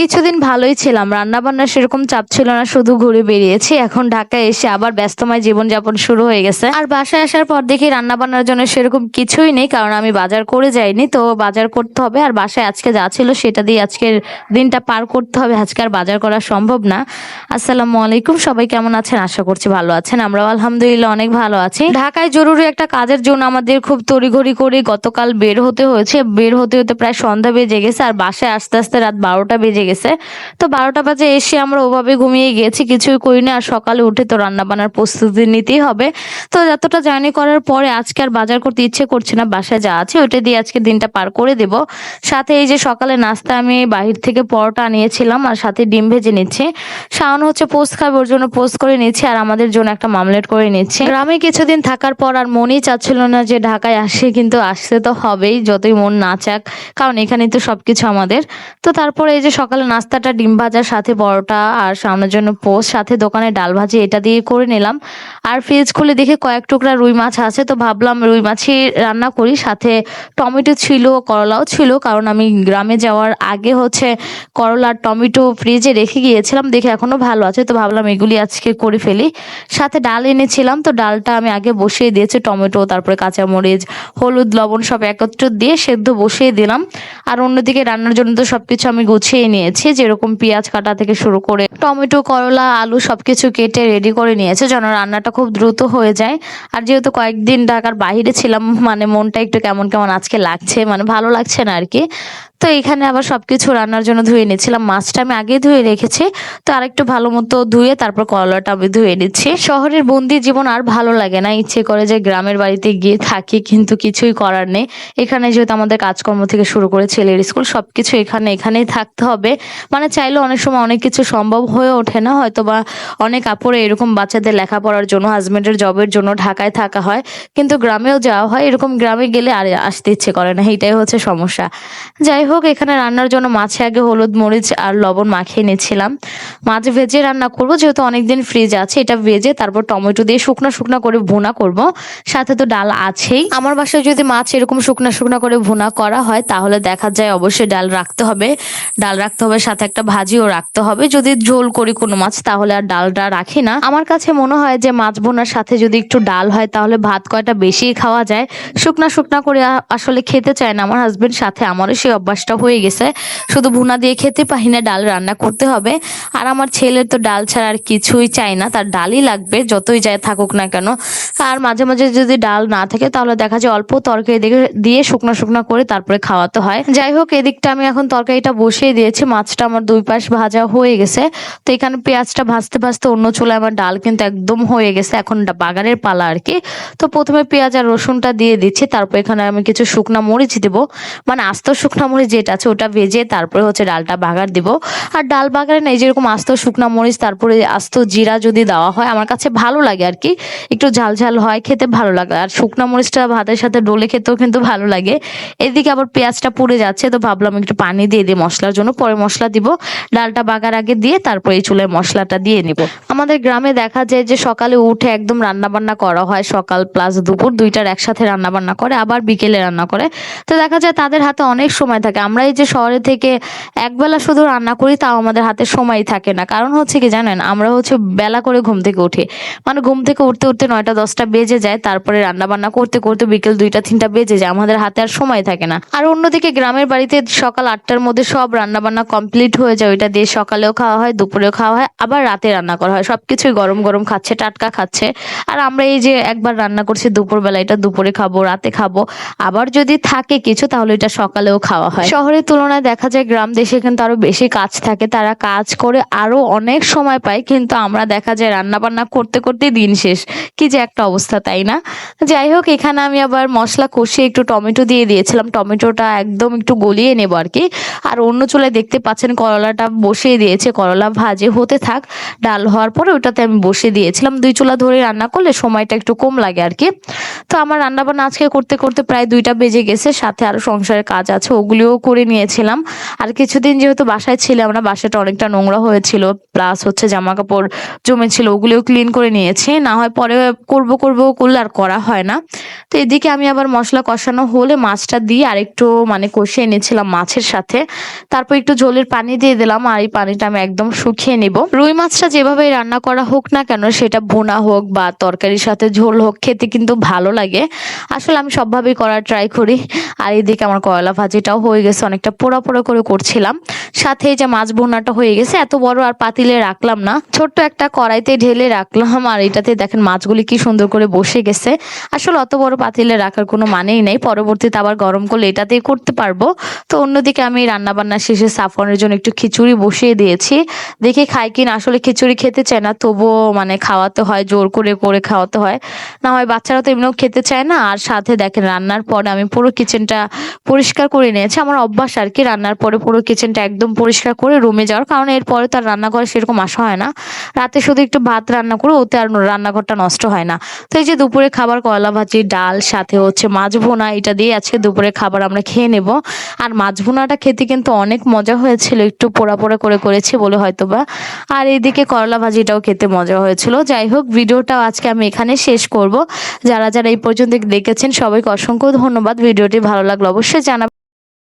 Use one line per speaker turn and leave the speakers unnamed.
কিছুদিন ভালোই ছিলাম রান্না বান্না সেরকম চাপ ছিল না, শুধু ঘুরে বেরিয়েছি। এখন ঢাকায় এসে আবার ব্যস্তময় জীবনযাপন শুরু হয়ে গেছে। আর বাসায় আসার পর দেখি রান্না বান্নার জন্য সেরকম কিছুই নেই, কারণ আমি বাজার করে যাইনি, তো বাজার করতে হবে। আর বাসায় আজকে যা ছিল সেটা দিয়ে আজকের দিনটা পার করতে হবে। আজকে আর বাজার করা সম্ভব না। আসসালামু আলাইকুম, সবাই কেমন আছেন? আশা করছি ভালো আছেন। আমরাও আলহামদুলিল্লাহ অনেক ভালো আছি। ঢাকায় জরুরি একটা কাজের জন্য আমাদের খুব তড়িঘড়ি করে গতকাল বের হতে হয়েছে। বের হতে হতে প্রায় সন্ধ্যা বেজে গেছে, আর বাসায় আস্তে আস্তে রাত বারোটা বেজে গেছে তো বারোটা বাজে এসে আমরা ওভাবে ঘুমিয়ে গিয়েছি, কিছুই করিনি। আর সকালে উঠে তো রান্না বান্নার প্রস্তুতি নিতেই হবে। তো যতটা জার্নি করার পরে আজকে আর বাজার করতে ইচ্ছে করছে না, বাসায় যা আছে ওইটা দিয়ে আজকে দিনটা পার করে দেব। সাথে এই যে সকালে নাস্তা আমি বাহির থেকে পরোটা নিয়েছিলাম আর সাথে ডিম ভেজে নিচ্ছি। শাওন হচ্ছে পোস্ট খাবে, ওর জন্য পোস্ট করে নিচ্ছি আর আমাদের জন্য একটা মামলেট করে নিচ্ছি। গ্রামে কিছুদিন থাকার পর আর মনই চাচ্ছিল না যে ঢাকায় আসে, কিন্তু আসতে তো হবেই, যতই মন না চাক, কারণ এখানেই তো সবকিছু আমাদের। তো তারপরে এই যে সকালে নাস্তাটা, ডিম ভাজার সাথে পরোটা আর সামনের জন্য পোস্ট, সাথে দোকানে ডাল ভাজি, এটা দিয়ে করে নিলাম। আর ফ্রিজ খুলে দেখে কয়েক টুকরা রুই মাছ আছে, তো ভাবলাম রুই মাছই রান্না করি। সাথে টমেটো ছিল, করলাও ছিল, কারণ আমি গ্রামে যাওয়ার আগে হচ্ছে করলা আর টমেটো ফ্রিজে রেখে গিয়েছিলাম, দেখে এখনও ভালো আছে, তো ভাবলাম এগুলি আজকে করে ফেলি। সাথে ডাল এনেছিলাম, তো ডালটা আমি আগে বসিয়ে দিয়েছি, টমেটো, তারপরে কাঁচামরিচ, হলুদ, লবণ সব একত্র দিয়ে সেদ্ধ বসিয়ে দিলাম। আর অন্যদিকে রান্নার জন্য তো সব কিছু আমি গুছিয়ে নিয়েছি। যেরকম পেঁয়াজ কাটা থেকে শুরু করে টমেটো, করলা, আলু সবকিছু কেটে রেডি করে নিয়েছে, যেন রান্নাটা খুব দ্রুত হয়ে যায়। আর যেহেতু কয়েকদিন ঢাকার বাইরে ছিলাম মানে মনটা একটু কেমন কেমন আজকে লাগছে মানে ভালো লাগছে না আর কি তো এখানে আবার সবকিছু রান্নার জন্য ধুয়ে নিচ্ছিলাম মাছটা আমি আগে ধুয়ে রেখেছি। তো আর একটু ভালো মতো ধুয়ে তারপর করলাটা আমি ধুয়ে নিচ্ছি। শহরের বন্দি জীবন আর ভালো লাগে না, ইচ্ছে করে যে গ্রামের বাড়িতে গিয়ে থাকি, কিন্তু কিছুই করার নেই। এখানে যেহেতু আমাদের কাজকর্ম থেকে শুরু করে ছেলের স্কুল, সবকিছু এখানে এখানেই থাকতে হবে। মানে চাইলে অনেক সময় অনেক কিছু সম্ভব হয়ে ওঠে না হয়তো বা অনেক আপুরে এরকম বাচ্চাদের লেখাপড়ার জন্য হাজবেন্ডের জবের জন্য ঢাকায় থাকা হয়। কিন্তু গ্রামেও যাওয়া হয়, এরকম গ্রামে গেলে আর আসতে ইচ্ছে করে না, এইটাই হচ্ছে সমস্যা। যাই হোক, এখানে রান্নার জন্য মাছে আগে হলুদ মরিচ আর লবণ মাখিয়ে নিচ্ছিলাম। মাছ ভেজে রান্না করব, যেহেতু অনেকদিন ফ্রিজ আছে, এটা ভেজে তারপর টমেটো দিয়ে শুকনো শুকনো করে ভুনা করব। সাথে তো ডাল আছেই। আমার বাসায় যদি মাছ এরকম শুকনো শুকনো করে ভুনা করা হয়, তাহলে দেখা যায় অবশ্যই ডাল রাখতে হবে। ডাল রাখতে হবে সাথে একটা ভাজিও রাখতে হবে। যদি ঝোল করি কোনো মাছ, তাহলে আর ডালটা রাখি না। আমার কাছে মনে হয় যে মাছ বোনার সাথে যদি একটু ডাল হয়, তাহলে ভাত কয়টা বেশি খাওয়া যায়। শুকনা শুকনা করে আসলে খেতে চায় না। আমার হাজবেন্ড সাথে আমারও সেই অভ্যাসটা হয়ে গেছে। শুধু ভুনা দিয়ে খেতে পারি না, ডাল রান্না করতে হবে। আর আমার ছেলের তো ডাল ছাড়া আর কিছুই চাই না। তার ডালই লাগবে, যতই যায় থাকুক না কেন। আর মাঝে মাঝে যদি ডাল না থাকে, তাহলে দেখা যায় অল্প তরকারি দিয়ে শুকনো শুকনো করে তারপরে খাওয়াতে হয়। যাই হোক, এদিকটা আমি এখন তরকারিটা বসিয়ে দিয়েছি। মাছটা আমার দুই পাশ ভাজা হয়ে গেছে। তো এখানে পেঁয়াজটা ভাজতে ভাজতে অন্য চুলায় আমার ডাল কিন্তু একদম হয়ে গেছে। এখন বাগানের পালা আর কি। তো প্রথমে পেঁয়াজ আর রসুনটা দিয়ে দিচ্ছি, তারপর এখানে আমি কিছু শুকনা মরিচ দিব। মানে আস্ত শুকনা মরিচ যেটা আছে ওটা ভেজে তারপরে হচ্ছে ডালটা বাগার দিব। আর ডাল বাগারে না এই যেরকম আস্ত শুকনা মরিচ, তারপরে আস্ত জিরা যদি দেওয়া হয়, আমার কাছে ভালো লাগে আর কি। একটু ঝাল ঝাল হয়, খেতে ভালো লাগে। আর শুকনা মরিচটা ভাতের সাথে ডলে খেতেও কিন্তু ভালো লাগে। এদিকে আবার পেঁয়াজটা পুড়ে যাচ্ছে, তো ভাবলাম একটু পানি দিয়ে দিই মশলার জন্য। পরে মশলা দিব, ডালটা বাগার আগে দিয়ে তারপরে এই চুলায় মশলাটা দিয়ে নিব। আমাদের গ্রামে দেখা যায় যে সকালে উঠে একদম রান্না বান্না করা হয়, সকাল প্লাস দুপুর দুইটার একসাথে রান্না বান্না করে, আবার বিকেলে রান্না করে। তো দেখা যায় তাদের হাতে অনেক সময় থাকে। আমরা এই যে শহরে থেকে একবেলা শুধু রান্না করি, তাও আমাদের হাতে সময় থাকে না। কারণ হচ্ছে কি জানেন, আমরা হচ্ছে বেলা করে ঘুম থেকে উঠি। মানে ঘুম থেকে উঠতে উঠতে নয়টা, দশটা বেজে যায়, তারপরে রান্না বান্না করতে করতে বিকেল দুইটা, তিনটা বেজে যায়। আমাদের হাতে আর সময় থাকে না। আর অন্যদিকে গ্রামের বাড়িতে সকাল আটটার মধ্যে সব রান্না বান্না কমপ্লিট হয়ে যায়, ওইটা দিয়ে সকালেও খাওয়া হয়, দুপুরেও খাওয়া হয়, আবার রাতে রান্না করা হয়। সব কিছুই গরম গরম খাচ্ছে, টাটকা খাচ্ছে। আর আমরা এই যে একবার রান্না করছি দুপুরবেলা, এটা দুপুরে খাব, রাতে খাব। আবার যদি থাকে কিছু, তাহলে এটা সকালেও খাওয়া হয়। শহরের তুলনায় দেখা যায় গ্রাম দেশে কিন্তু আরও বেশি কাজ থাকে। তারা কাজ করে আরও অনেক সময় পায়, কিন্তু আমরা দেখা যায় রান্না বান্না করতে করতে দিন শেষ। কি যে একটা অবস্থা, তাই না? যাই হোক, এখানে আমি আবার মশলা কষিয়ে একটু টমেটো দিয়ে দিয়েছিলাম। টমেটোটা একদম একটু গলিয়ে নেব আর কি। আর অন্য চুলায় দেখতে পাচ্ছেন করলাটা বসিয়ে দিয়েছে। করলা ভাজে হতে থাক, ডাল হওয়ার পরে ওটাতে আমি বসিয়ে দিয়েছিলাম। দুই চুলা ধরে রান্না করলে সময়টা একটু কম লাগে আর কি। তো আমার রান্না বান্না আজকে করতে করতে প্রায় দুইটা বেজে গেছে, সাথে আরও সংসারের কাজ আছে, ওগুলিও করে নিয়েছিলাম। আর কিছুদিন যেহেতু বাসায় ছিলাম না, বাসাটা অনেকটা নোংরা হয়েছিল, প্লাস হচ্ছে জামা কাপড় জমেছিল, ওগুলিও ক্লিন করে নিয়েছি। না হয় পরে করব করব করলে আর করা হয় না। তো এদিকে আমি আবার মশলা কষানো হলে মাছটা দিয়ে আরেকটু মানে কষিয়ে নিয়েছিলাম মাছের সাথে। তারপর একটু ঝোল ঝোলের পানি দিয়ে দিলাম আর এই পানিটা আমি একদম শুকিয়ে নিব। রুই মাছটা যেভাবে রান্না করা হোক না কেন, সেটা ভুনা হোক বা তরকারির সাথে ঝোল হোক, খেতে কিন্তু ভালো লাগে। আসলে আমি সবভাবেই করার ট্রাই করি। আর এদিকে আমার কয়লা ভাজিটাও হয়ে গেছে, অনেকটা পোড়া পোড়া করে করছিলাম। সাথে যে মাছ ভুনাটা হয়ে গেছে, এত বড় আর পাতিলে রাখলাম না। ছোট্ট একটা কড়াইতে ঢেলে রাখলাম, আর এটাতে দেখেন মাছগুলি কি সুন্দর করে বসে গেছে। আসলে অত বড় পাতিলে রাখার কোনো মানেই নেই, পরবর্তীতে আবার গরম করলে এটাতেই করতে পারব। তো অন্যদিকে আমি রান্না বান্না শেষে সাফনের জন্য একটু খিচুড়ি বসিয়ে দিয়েছি। দেখি খাই কিনা। আসলে খিচুড়ি খেতে চায় না, তবুও মানে খাওয়াতে হয়, জোর করে করে খাওয়াতে হয়। না হয় বাচ্চারা তো এমনিও খেতে চায় না। আর সাথে দেখেন, রান্নার পরে আমি পুরো কিচেনটা পরিষ্কার করে নিয়েছি। আমার অভ্যাস আর কি, রান্নার পরে পুরো কিচেনটা একদম পরিষ্কার করে রুমে যাওয়ার। কারণ এরপরে তো আর রান্নাঘরে সেরকম আসা হয় না। রাতে শুধু একটু ভাত রান্না করে, ওতে আর রান্নাঘরটা নষ্ট হয় না। তো এই যে দুপুরে খাবার, কয়লা ভাজি, ডাল, সাথে হচ্ছে মাছ ভুনা, এটা দিয়ে আজকে দুপুরে খাবার আমরা খেয়ে নেব। আর মাছ ভুনাটা খেতে কিন্তু অনেক মজা হয়েছিল, একটু পোড়া পোড়া করে করেছি বলে হয়তো বা আর এইদিকে করলা ভাজিটাও খেতে মজা হয়েছিল। যাই হোক ভিডিওটাও আজকে আমি এখানে শেষ করব। যারা যারা এই পর্যন্ত দেখেছেন, সবাইকে অসংখ্য ধন্যবাদ। ভিডিওটি ভালো লাগল অবশ্যই জানাবেন।